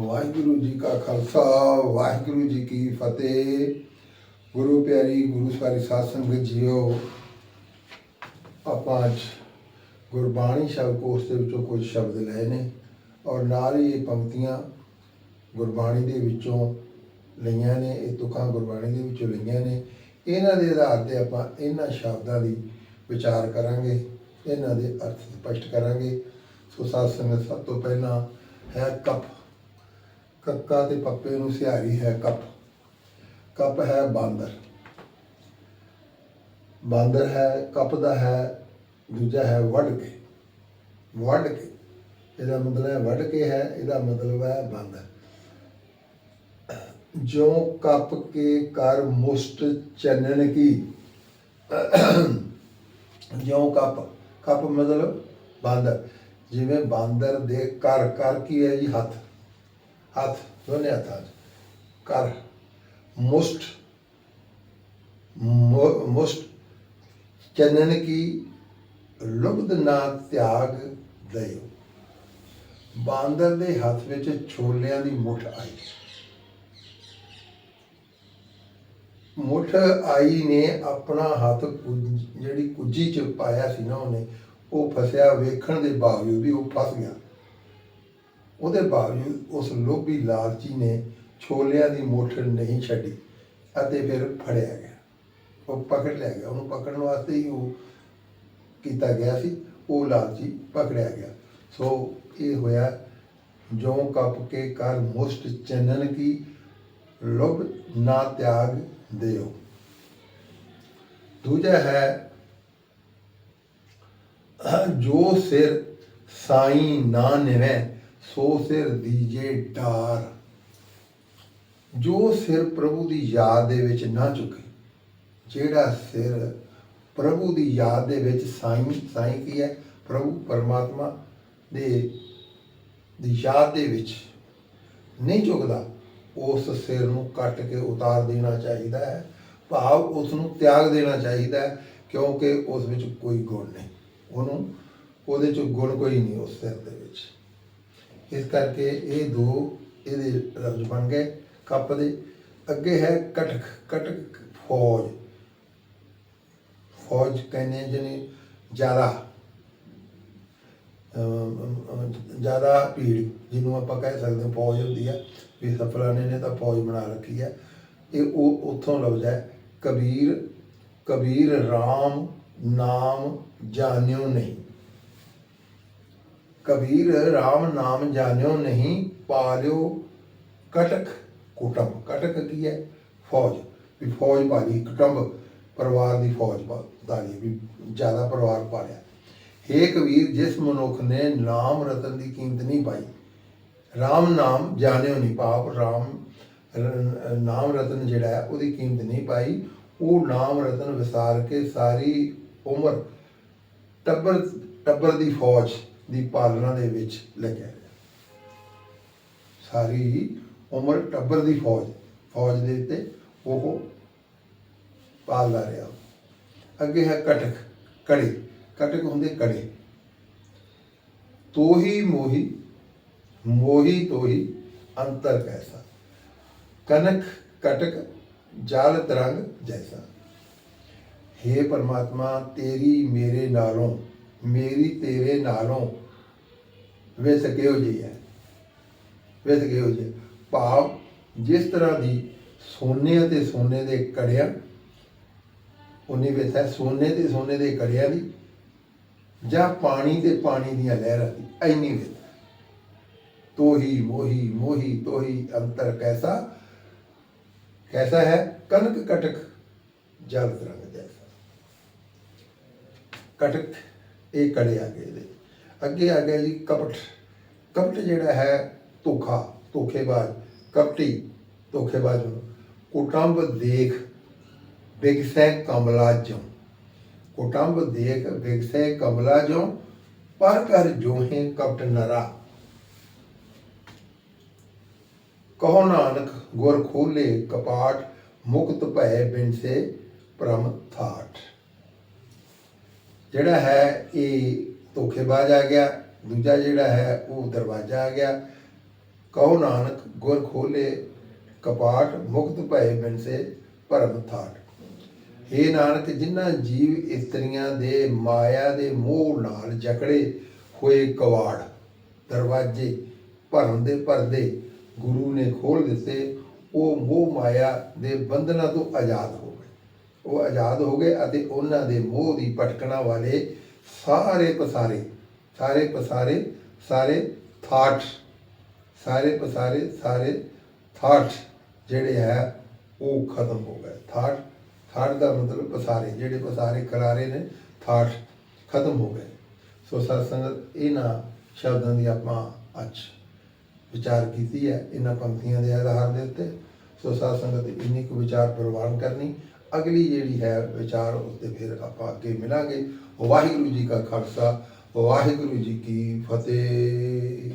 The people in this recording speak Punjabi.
ਵਾਹਿਗੁਰੂ ਜੀ ਕਾ ਖਾਲਸਾ, ਵਾਹਿਗੁਰੂ ਜੀ ਕੀ ਫਤਿਹ। ਗੁਰੂ ਪਿਆਰੀ, ਗੁਰੂ ਸਵਾਰੀ ਸਾਧ ਸੰਗਤ ਜੀਓ, ਆਪਾਂ ਅੱਜ ਗੁਰਬਾਣੀ ਸ਼ਬਦ ਕੋਸ਼ ਦੇ ਵਿੱਚੋਂ ਕੁਝ ਸ਼ਬਦ ਲਏ ਨੇ ਔਰ ਨਾਲ ਹੀ ਇਹ ਪੰਕਤੀਆਂ ਗੁਰਬਾਣੀ ਦੇ ਵਿੱਚੋਂ ਲਈਆਂ ਨੇ, ਇਹ ਤੁਕਾਂ ਗੁਰਬਾਣੀ ਦੇ ਵਿੱਚੋਂ ਲਈਆਂ ਨੇ। ਇਹਨਾਂ ਦੇ ਆਧਾਰ ਤੇ ਆਪਾਂ ਇਹਨਾਂ ਸ਼ਬਦਾਂ ਦੀ ਵਿਚਾਰ ਕਰਾਂਗੇ, ਇਹਨਾਂ ਦੇ ਅਰਥ ਸਪਸ਼ਟ ਕਰਾਂਗੇ। ਸੋ ਸਾਧ ਸੰਗਤ, ਸਭ ਤੋਂ ਪਹਿਲਾਂ ਹੈ ਕਪ। ਕੱਕਾ ਤੇ ਪੱਪੇ ਨੂੰ ਸਿਹਾਰੀ ਹੈ ਕੱਪ। ਕੱਪ ਹੈ ਬਾਂਦਰ। ਬਾਂਦਰ ਹੈ, ਕਪ ਦਾ ਹੈ, ਦੂਜਾ ਹੈ ਵੱਢ ਕੇ। ਵੱਢ ਕੇ। ਇਹਦਾ ਮਤਲਬ ਹੈ ਵੱਢ ਕੇ ਹੈ, ਇਹਦਾ ਮਤਲਬ ਹੈ ਬਾਂਦਰ। ਜੋ ਕੱਪ ਕੇ ਕਰ ਮੁਸ਼ਟ ਚੰਨਨ ਕੀ। ਜਿਉ ਕੱਪ। ਕੱਪ ਮਤਲਬ ਬਾਂਦਰ। ਜਿਵੇਂ ਬਾਂਦਰ ਦੇ ਕਰ ਕਰ ਕੀ ਹੈ ਜੀ? ਹੱਥ। ਹੱਥ ਦੋਨੇ ਹੱਥਾਂ 'ਚ ਕਰ ਮੁਸ਼ਟ, ਮੁ- ਮੁਸ਼ਟ ਚੰਨਨ ਲੁਬਦ ਨਾ ਤਿਆਗ ਦਇਓ। ਬਾਂਦਰ ਦੇ ਹੱਥ ਵਿੱਚ ਛੋਲਿਆਂ ਦੀ ਮੁੱਠ ਆਈ। ਮੁੱਠ ਆਈ ਨੇ ਆਪਣਾ ਹੱਥ ਜਿਹੜੀ ਕੁੱਜੀ ਚ ਪਾਇਆ ਸੀ ਨਾ ਉਹਨੇ, ਉਹ ਫਸਿਆ ਵੇਖਣ ਦੇ ਬਾਵਜੂਦ ਵੀ ਉਹ ਫਸ ਗਿਆ। ਉਹਦੇ ਬਾਵਜੂਦ ਉਸ ਲੋਭੀ ਲਾਲਚੀ ਨੇ ਛੋਲਿਆਂ ਦੀ ਮੁੱਠ ਨਹੀਂ ਛੱਡੀ ਅਤੇ ਫਿਰ ਫੜਿਆ ਗਿਆ। ਉਹ ਪਕੜ ਲਿਆ ਗਿਆ। ਉਹਨੂੰ ਪਕੜਨ ਵਾਸਤੇ ਹੀ ਉਹ ਕੀਤਾ ਗਿਆ ਸੀ। ਉਹ ਲਾਲਚੀ ਪਕੜਿਆ ਗਿਆ। ਸੋ ਇਹ ਹੋਇਆ ਜੋ ਕੱਪ ਕੇ ਕਰ ਮੁਸ਼ਟ ਚੰਨਨ ਕੀ, ਲੋਭ ਨਾ ਤਿਆਗ ਦਿਓ। ਦੂਜਾ ਹੈ, ਜੋ ਸਿਰ ਸਾਈ ਨਾ ਨਿਵੈ ਸੋ ਸਿਰ ਦੀਜੇ ਡਾਰ। ਜੋ ਸਿਰ ਪ੍ਰਭੂ ਦੀ ਯਾਦ ਦੇ ਵਿੱਚ ਨਾ ਝੁਕੇ, ਜਿਹੜਾ ਸਿਰ ਪ੍ਰਭੂ ਦੀ ਯਾਦ ਦੇ ਵਿੱਚ ਸਾਈ, ਸਾਈਂ ਕੀ ਹੈ? ਪ੍ਰਭੂ ਪਰਮਾਤਮਾ ਦੇ, ਦੀ ਯਾਦ ਦੇ ਵਿੱਚ ਨਹੀਂ ਝੁਕਦਾ, ਉਸ ਸਿਰ ਨੂੰ ਕੱਟ ਕੇ ਉਤਾਰ ਦੇਣਾ ਚਾਹੀਦਾ ਹੈ। ਭਾਵ ਉਸ ਨੂੰ ਤਿਆਗ ਦੇਣਾ ਚਾਹੀਦਾ ਹੈ, ਕਿਉਂਕਿ ਉਸ ਵਿੱਚ ਕੋਈ ਗੁਣ ਨਹੀਂ। ਉਹਨੂੰ, ਉਹਦੇ ਚ ਗੁਣ ਕੋਈ ਨਹੀਂ ਉਸ ਸਿਰ ਦੇ ਵਿੱਚ। ਇਸ ਕਰਕੇ ਇਹ ਦੋ ਇਹਦੇ ਲਫ਼ਜ਼ ਬਣ ਗਏ, ਕੱਪ ਦੇ। ਅੱਗੇ ਹੈ ਕਟਕ ਕਟਕ ਫੌਜ। ਫੌਜ ਕਹਿੰਦੇ ਜਿਹਨੇ ਜ਼ਿਆਦਾ ਜ਼ਿਆਦਾ ਭੀੜ, ਜਿਹਨੂੰ ਆਪਾਂ ਕਹਿ ਸਕਦੇ ਹਾਂ ਫੌਜ ਹੁੰਦੀ ਆ, ਵੀ ਸਫਲਾਨੇ ਨੇ ਤਾਂ ਫੌਜ ਬਣਾ ਰੱਖੀ ਹੈ ਇਹ ਉਹ ਉੱਥੋਂ ਲਫ਼ਜ਼ ਹੈ, ਕਬੀਰ ਕਬੀਰ RAM ਨਾਮ ਜਾਣਿਓ ਨਹੀਂ। ਕਬੀਰ RAM ਨਾਮ ਜਾਣਿਓ ਨਹੀਂ, ਪਾਲਿਓ ਕਟਕ ਕੁਟੰਬ। ਕਟਕ ਕੀ ਹੈ? ਫੌਜ। ਵੀ ਫੌਜ ਭਾਲੀ ਕੁਟੰਬ ਪਰਿਵਾਰ ਦੀ ਫੌਜ ਭਾਲੀ ਵੀ ਜ਼ਿਆਦਾ ਪਰਿਵਾਰ ਪਾਲਿਆ। ਹੇ ਕਬੀਰ, ਜਿਸ ਮਨੁੱਖ ਨੇ ਨਾਮ ਰਤਨ ਦੀ ਕੀਮਤ ਨਹੀਂ ਪਾਈ RAM ਨਾਮ ਜਾਣਿਓ ਨਹੀਂ, ਪਾਪ RAM ਨਾਮ ਰਤਨ ਜਿਹੜਾ ਹੈ, ਉਹਦੀ ਕੀਮਤ ਨਹੀਂ ਪਾਈ। ਉਹ ਨਾਮ ਰਤਨ ਵਿਸਾਰ ਕੇ ਸਾਰੀ ਉਮਰ ਟੱਬਰ ਟੱਬਰ ਦੀ ਫੌਜ ਦੀ ਪਾਲਣਾ ਦੇ ਵਿੱਚ ਲੱਗਿਆ ਰਿਹਾ ਸਾਰੀ ਉਮਰ ਟੱਬਰ ਦੀ ਫੌਜ ਫੌਜ ਦੇ ਉੱਤੇ ਉਹ ਪਾਲਦਾ ਰਿਹਾ। ਅੱਗੇ ਹੈ ਕਟਕ, ਕੜੇ। ਕਟਕ ਹੁੰਦੇ ਕੜੇ। ਤੋਹੀ, ਮੋਹੀ ਮੋਹੀ, ਤੋਹੀ, ਅੰਤਰ ਕੈਸਾ। ਕਨਕ, ਕਟਕ, ਜਲ, ਤਰੰਗ ਜੈਸਾ। हे ਪਰਮਾਤਮਾ, ਤੇਰੀ ਮੇਰੇ ਨਾਲੋਂ, ਮੇਰੀ ਤੇਰੇ ਨਾਲੋਂ ਵਿਸ ਕਿਹੋ ਜੀ ਹੈ? ਵਿਸ ਕਿਹੋ ਜੀ ਭਾਵ ਜਿਸ ਤਰ੍ਹਾਂ ਦੀ ਸੋਨੇ ਅਤੇ ਸੋਨੇ ਦੇ ਕੜਿਆਂ ਉਨੀ ਵਿਸ ਹੈ, ਸੋਨੇ ਤੇ ਸੋਨੇ ਦੇ ਕੜਿਆਂ ਦੀ ਜਾਂ ਪਾਣੀ ਤੇ ਪਾਣੀ ਦੀਆਂ ਲਹਿਰਾਂ ਦੀ, ਐਨੀ ਵਿਸ ਤੋਹੀ, ਮੋਹੀ ਮੋਹੀ, ਤੋਹੀ, ਅੰਤਰ ਕੈਸਾ? ਕੈਸਾ ਹੈ? ਕਨਕ ਕਟਕ, ਜਲ ਤਰੰਗ ਕਟਕ, ਇਹ ਕੜੇ ਆ ਗਏ ਦੇ ਅੱਗੇ ਆ ਗਿਆ ਜੀ ਕਪਟ। ਕਪਟ ਜਿਹੜਾ ਹੈ ਧੋਖਾ, ਧੋਖੇਬਾਜ਼, ਕਪਟੀ, ਧੋਖੇਬਾਜ਼ ਨੂੰ ਕੁਟੰਬ ਦੇਖ ਬਿਗਸੈ ਕਮਲਾ ਜੋ ਕੁਟੰਬ ਦੇਖ ਬਿਗਸੈ ਕਮਲਾ ਜੋ ਪਰ ਕਰ ਜੋਹੇ ਕਪਟ ਨਰਾ। ਕਹੋ ਨਾਨਕ, ਗੁਰ ਖੋਲੇ ਕਪਾਟ, ਮੁਕਤ ਭੈ ਬਿਨ ਸੇ ਭ੍ਰਮ ਥਾਟ। ਜਿਹੜਾ ਹੈ ਇਹ ਧੋਖੇਬਾਜ਼ ਆ ਗਿਆ। ਦੂਜਾ ਜਿਹੜਾ ਹੈ, ਉਹ ਦਰਵਾਜ਼ਾ ਆ ਗਿਆ। ਕਹੋ ਨਾਨਕ, ਗੁਰ ਖੋਲੇ, ਕਪਾਟ, ਮੁਕਤ ਭਏ ਬਿਨ ਸੇ ਭਰਮ ਥਾਟ। हे ਨਾਨਕ ਜਿਨ੍ਹਾਂ ਜੀਵ ਇਸਤਰੀਆਂ ਦੇ ਮਾਇਆ ਦੇ ਮੋਹ ਨਾਲ ਜਕੜੇ ਹੋਏ ਕਵਾੜ, ਦਰਵਾਜ਼ੇ ਭਰਮ ਦੇ ਪਰਦੇ ਗੁਰੂ ਨੇ ਖੋਲ ਦਿੱਤੇ, ਉਹ ਮੋਹ ਮਾਇਆ ਦੇ ਬੰਧਨਾਂ ਤੋਂ ਆਜ਼ਾਦ ਹੋ ਗਏ। ਉਹ ਆਜ਼ਾਦ ਹੋ ਗਏ ਅਤੇ ਉਹਨਾਂ ਦੇ ਮੋਹ ਦੀ ਭਟਕਣਾ ਵਾਲੇ ਸਾਰੇ ਪਸਾਰੇ ਸਾਰੇ ਪਸਾਰੇ, ਸਾਰੇ ਥਾਟ ਸਾਰੇ ਪਸਾਰੇ, ਸਾਰੇ ਥਾਟ ਜਿਹੜੇ ਹੈ, ਉਹ ਖਤਮ ਹੋ ਗਏ। ਥਾਟ ਥਾਟ ਦਾ ਮਤਲਬ ਪਸਾਰੇ, ਜਿਹੜੇ ਪਸਾਰੇ ਕਰਾਰੇ ਨੇ ਥਾਟ ਖਤਮ ਹੋ ਗਏ। ਸੋ ਸਾਧ ਇਹਨਾਂ ਸ਼ਬਦਾਂ ਦੀ ਆਪਾਂ ਅੱਜ ਵਿਚਾਰ ਕੀਤੀ ਹੈ। ਇਹਨਾਂ ਪੰਕਤੀਆਂ ਦੇ ਆਧਾਰ ਦੇ ਉੱਤੇ। ਸੋ ਸਾਧ ਇੰਨੀ ਕੁ ਵਿਚਾਰ ਪ੍ਰਵਾਨ ਕਰਨੀ। ਅਗਲੀ ਜਿਹੜੀ ਹੈ ਵਿਚਾਰ, ਉਸ ਤੇ ਫਿਰ ਆਪਾਂ ਅੱਗੇ ਮਿਲਾਂਗੇ। ਵਾਹਿਗੁਰੂ ਜੀ ਕਾ ਖਾਲਸਾ ਵਾਹਿਗੁਰੂ ਜੀ ਕੀ ਫਤਿਹ।